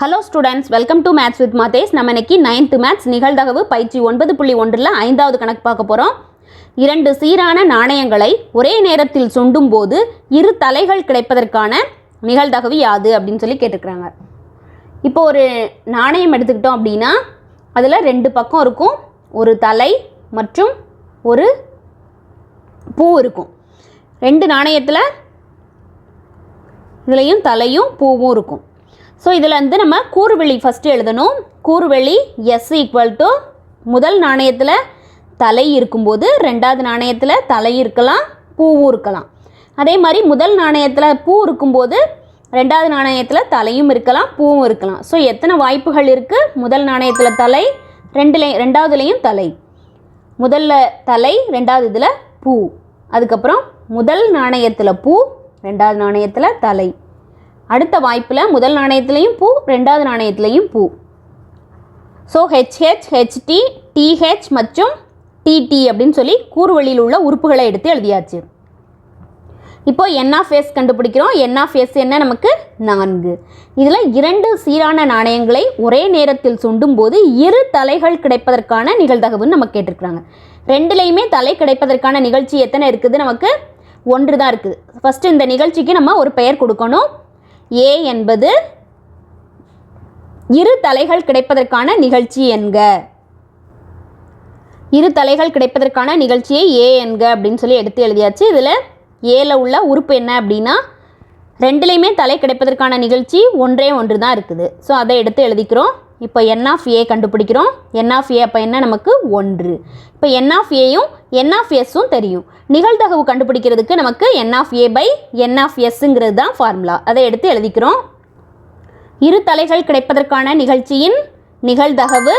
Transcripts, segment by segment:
Hello students welcome to maths with Mathes நம்ம இன்னைக்கு ninth maths நிகழ்தகவு பயிற்சி ஒன்பது புள்ளி ஒன்றில் ஐந்தாவது கணக்கு பார்க்க போகிறோம் இரண்டு சீரான நாணயங்களை ஒரே நேரத்தில் சுண்டும் போது இரு தலைகள் கிடைப்பதற்கான நிகழ்தகவு யாது அப்படின்னு சொல்லி கேட்டிருக்கிறாங்க இப்போ ஒரு நாணயம் எடுத்துக்கிட்டோம் அப்படின்னா அதில் ரெண்டு பக்கம் இருக்கும். ஒரு தலை மற்றும் ஒரு பூ இருக்கும். ரெண்டு நாணயத்தில் இதுலேயும் தலையும் பூவும் இருக்கும். ஸோ இதில் வந்து நம்ம கூறுவெளி ஃபஸ்ட்டு எழுதணும். கூறுவெளி எஸ் ஈக்குவல் டு முதல் நாணயத்தில் தலை இருக்கும்போது ரெண்டாவது நாணயத்தில் தலை இருக்கலாம் பூவும் இருக்கலாம். அதே மாதிரி முதல் நாணயத்தில் பூ இருக்கும்போது ரெண்டாவது நாணயத்தில் தலையும் இருக்கலாம் பூவும் இருக்கலாம். ஸோ எத்தனை வாய்ப்புகள் இருக்குது முதல் நாணயத்தில் தலை ரெண்டுலே ரெண்டாவதுலேயும் தலை. முதல்ல தலை ரெண்டாவது இதில் பூ. அதுக்கப்புறம் முதல் நாணயத்தில் பூ ரெண்டாவது நாணயத்தில் தலை. அடுத்த வாய்ப்பில் முதல் நாணயத்துலேயும் பூ ரெண்டாவது நாணயத்துலேயும் பூ. ஸோ ஹெச்ஹெச் ஹெச்டி டிஹெச் மற்றும் டிடி அப்படின்னு சொல்லி கூறுவழியில் உள்ள உறுப்புகளை எடுத்து எழுதியாச்சு. இப்போ என் ஆஃப் எஸ் கண்டுபிடிக்கிறோம். என் ஆஃப் எஸ் என்ன? நமக்கு நான்கு. இதில் இரண்டு சீரான நாணயங்களை ஒரே நேரத்தில் சுண்டும் போது இரு தலைகள் கிடைப்பதற்கான நிகழ்தகவுன்னு நம்ம கேட்டிருக்கிறாங்க. ரெண்டுலேயுமே தலை கிடைப்பதற்கான நிகழ்ச்சி எத்தனை இருக்குது? நமக்கு ஒன்று தான் இருக்குது. ஃபஸ்ட்டு இந்த நிகழ்ச்சிக்கு நம்ம ஒரு பெயர் கொடுக்கணும். ஏ என்பது இரு தலைகள் கிடைப்பதற்கான நிகழ்ச்சி என்க. இரு தலைகள் கிடைப்பதற்கான நிகழ்ச்சியை ஏ என்க அப்படின்னு சொல்லி எடுத்து எழுதியாச்சு. இதில் ஏல உள்ள உறுப்பு என்ன அப்படின்னா ரெண்டுலேயுமே தலை கிடைப்பதற்கான நிகழ்ச்சி ஒன்றே ஒன்று தான் இருக்குது. ஸோ அதை எடுத்து எழுதிக்கிறோம். இப்போ என் ஆஃப் ஏ கண்டுபிடிக்கிறோம் என் ஆஃப் ஏ அப்போ என்ன நமக்கு ஒன்று இப்போ என் ஆஃப் ஏயும் என் ஆஃப் எஸ்ஸும் தெரியும் நிகழ்தகவு கண்டுபிடிக்கிறதுக்கு நமக்கு n of A by n of எஸ்ஸுங்கிறது தான் ஃபார்முலா அதை எடுத்து எழுதிக்கிறோம் இரு தலைகள் கிடைப்பதற்கான நிகழ்ச்சியின் நிகழ்தகவு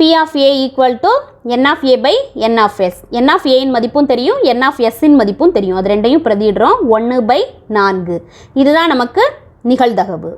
P of A equal to n of A by n of S n of ஏயின் மதிப்பும் தெரியும் என் ஆஃப் எஸ்ஸின் மதிப்பும் தெரியும் அது ரெண்டையும் பிரதிடுறோம் ஒன்று பை நான்கு இதுதான் நமக்கு நிகழ்தகவு